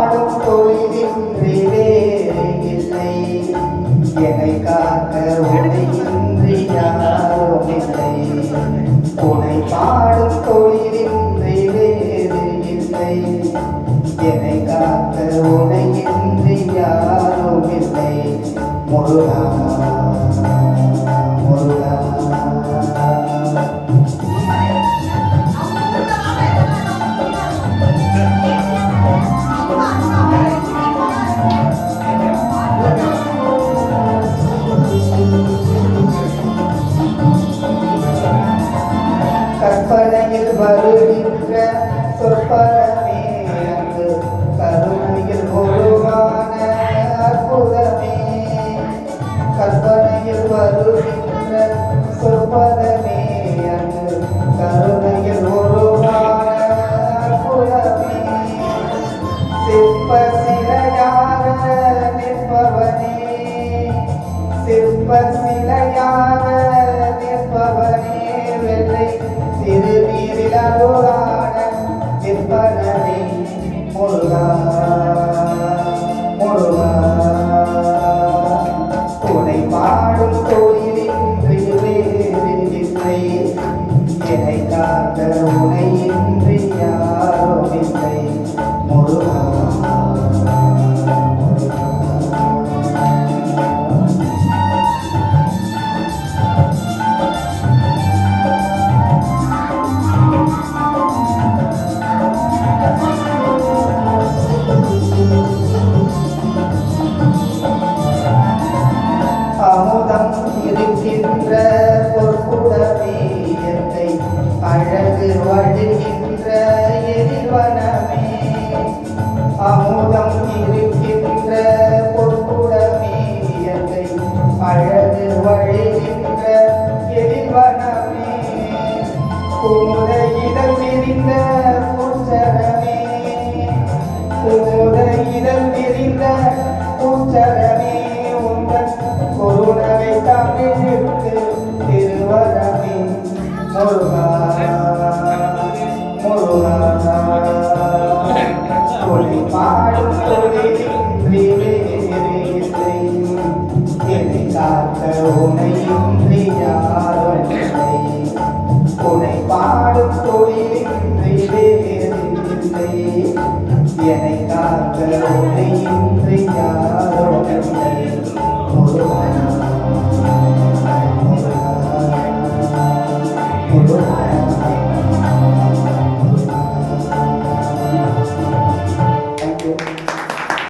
பாடும் தொழிலின்றி வேறு இல்லை. என்னை காக்க உடையின்றி யாரும் இல்லை. உனை பாடும் தொழிலின்றி வேறு இல்லை என்னை காக்க உடையின்றி யாரும் இல்லை. முருகா கற்பனையில் வருகின்ற சொற்பரமே அங்கு கருணையில் முருகா அழகு வழுகின்ற எரிவனமே அமுதம் இருக்கின்ற பொற்புடமே என்னை அழகு வழுகின்ற எரிவனமே குமுத இதழ் விரிந்த பூச்சரமே குமுத இதழ் விரிந்த பூச்சரமே உங்கள் குருணவை தமிழுக்கு என்னை காக்க உனையின்றி யாரும் இல்லை. உனை பாடும் தொழிலின்றி என்னை உனையின்றி யாரும் இல்லை.